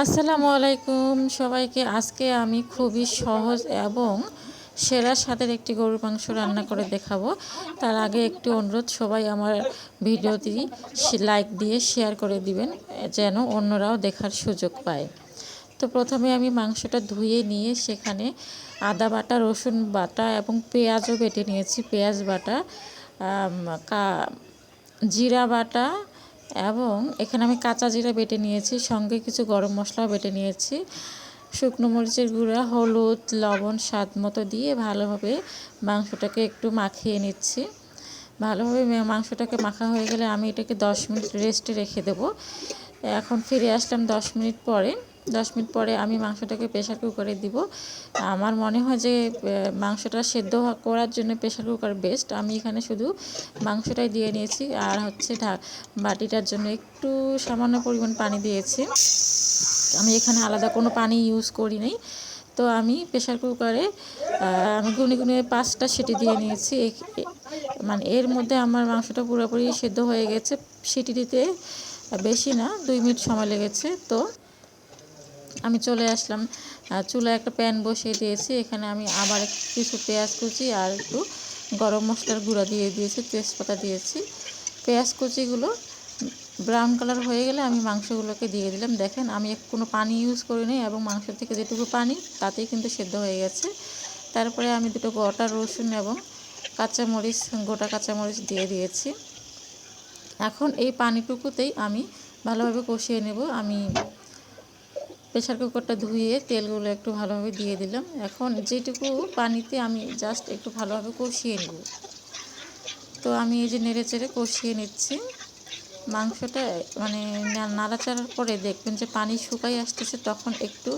আসসালামু আলাইকুম। সবাইকে আজকে আমি খুবই সহজ এবং সেরা স্বাদের একটি গরুর মাংস রান্না করে দেখাবো। তার আগে একটি অনুরোধ, সবাই আমার ভিডিওটি লাইক দিয়ে শেয়ার করে দিবেন, যেন অন্যরাও দেখার সুযোগ পায়। তো প্রথমে আমি মাংসটা ধুয়ে নিয়ে সেখানে আদা বাটা, রসুন বাটা এবং পেঁয়াজও বেটে নিয়েছি। পেঁয়াজ বাটা জিরা বাটা এবং এখানে আমি কাঁচা জিরা বেটে নিয়েছি, সঙ্গে কিছু গরম মশলাও বেটে নিয়েছি। শুকনো মরিচের গুঁড়া, হলুদ, লবণ, স্বাদ মতো দিয়ে ভালোভাবে মাংসটাকে একটু মাখিয়ে নিচ্ছি। ভালোভাবে মাংসটাকে মাখা হয়ে গেলে আমি এটাকে দশ মিনিট রেস্টে রেখে দেবো। এখন ফিরে আসলাম দশ মিনিট পরে। দশ মিনিট পরে আমি মাংসটাকে প্রেশার কুকারে দিব। আমার মনে হয় যে মাংসটা সেদ্ধ করার জন্য প্রেশার কুকার বেস্ট আমি এখানে শুধু মাংসটাই দিয়ে নিয়েছি আর হচ্ছে বাটিটার জন্য একটু সামান্য পরিমাণ পানি দিয়েছি। আমি এখানে আলাদা কোনো পানি ইউজ করি নাই। তো আমি প্রেশার কুকারে আমি গুনে গুনে পাঁচটা সিটি দিয়ে নিয়েছি। মানে এর মধ্যে আমার মাংসটা পুরোপুরি সেদ্ধ হয়ে গেছে। সিটি দিতে বেশি না, দুই মিনিট সময় লেগেছে। তো আমি চলে আসলাম। চুলায় একটা প্যান বসিয়ে দিয়েছি। এখানে আমি আবার কিছু পেঁয়াজ কুচি আর একটু গরম মশলার গুঁড়া দিয়ে দিয়েছি, তেজপাতা দিয়েছি। পেঁয়াজ কুচিগুলো ব্রাউন কালার হয়ে গেলে আমি মাংসগুলোকে দিয়ে দিলাম। দেখেন, আমি কোনো পানি ইউজ করিনি এবং মাংস থেকে যেটুকু পানি, তাতেই কিন্তু সেদ্ধ হয়ে গেছে। তারপরে আমি দুটো গোটা রসুন এবং কাঁচামরিচ, গোটা কাঁচামরিচ দিয়ে দিয়েছি। এখন এই পানিটুকুতেই আমি ভালোভাবে কষিয়ে নেব। আমি প্রেশার কুকারটা ধুয়ে তেলগুলো একটু ভালোভাবে দিয়ে দিলাম। এখন যেটুকু পানিতে আমি জাস্ট একটু ভালোভাবে কষিয়ে নেব। তো আমি এই যে নেড়ে চেড়ে কষিয়ে নিচ্ছি। মাংসটা মানে নাড়াচাড়ার পরে দেখবেন যে পানি শুকাই আসতেছে, তখন একটু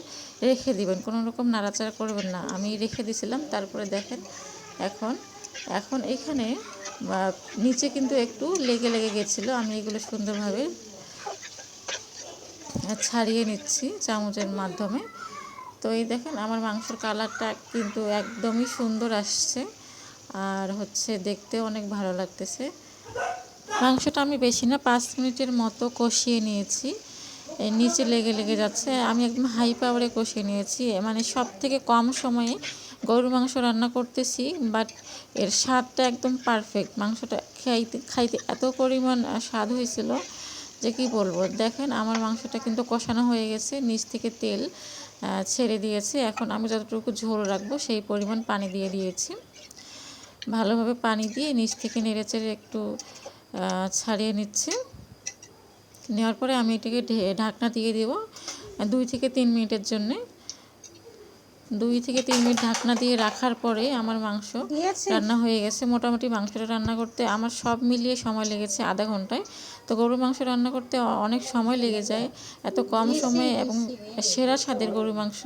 রেখে দিবেন। কোনো রকম নাড়াচাড়া করবেন না। আমি রেখে দিছিলাম, তারপরে দেখেন এখন এখন এখানে নিচে কিন্তু একটু লেগে লেগে গেছিল। আমি এগুলো সুন্দরভাবে ছাড়িয়ে নিচ্ছি চামচের মাধ্যমে। তো এই দেখেন, আমার মাংসের কালারটা কিন্তু একদমই সুন্দর আসছে আর হচ্ছে দেখতে অনেক ভালো লাগতেছে। মাংসটা আমি বেশি না, পাঁচ মিনিটের মতো কষিয়ে নিয়েছি। নিচে লেগে লেগে যাচ্ছে, আমি একদম হাই পাওয়ারে কষিয়ে নিয়েছি। মানে সব থেকে কম সময়ে গরুর মাংস রান্না করতেছি বাট এর স্বাদটা একদম পারফেক্ট মাংসটা খাইতে খাইতে এত পরিমাণ স্বাদ হয়েছিল যে কী বলব? দেখেন আমার মাংসটা কিন্তু কষানো হয়ে গেছে, নিচ থেকে তেল ছেড়ে দিয়েছে। এখন আমি যতটুকু ঝোল রাখব সেই পরিমাণ পানি দিয়ে দিয়েছি। ভালোভাবে পানি দিয়ে নিচ থেকে নেড়েচেড়ে একটু ছাড়িয়ে নিচ্ছে। নেওয়ার পরে আমি এটাকে ঢাকনা দিয়ে দেবো দুই থেকে তিন মিনিটের জন্যে। দুই থেকে তিন মিনিট ঢাকনা দিয়ে রাখার পরে আমার মাংস রান্না হয়ে গেছে। মোটামুটি মাংসটা রান্না করতে আমার সব মিলিয়ে সময় লেগেছে আধা ঘন্টায়। তো গরুর মাংস রান্না করতে অনেক সময় লেগে যায় এত কম সময়ে এবং সেরা স্বাদের গরুর মাংস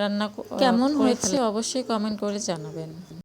রান্না কেমন হয়েছে অবশ্যই কমেন্ট করে জানাবেন।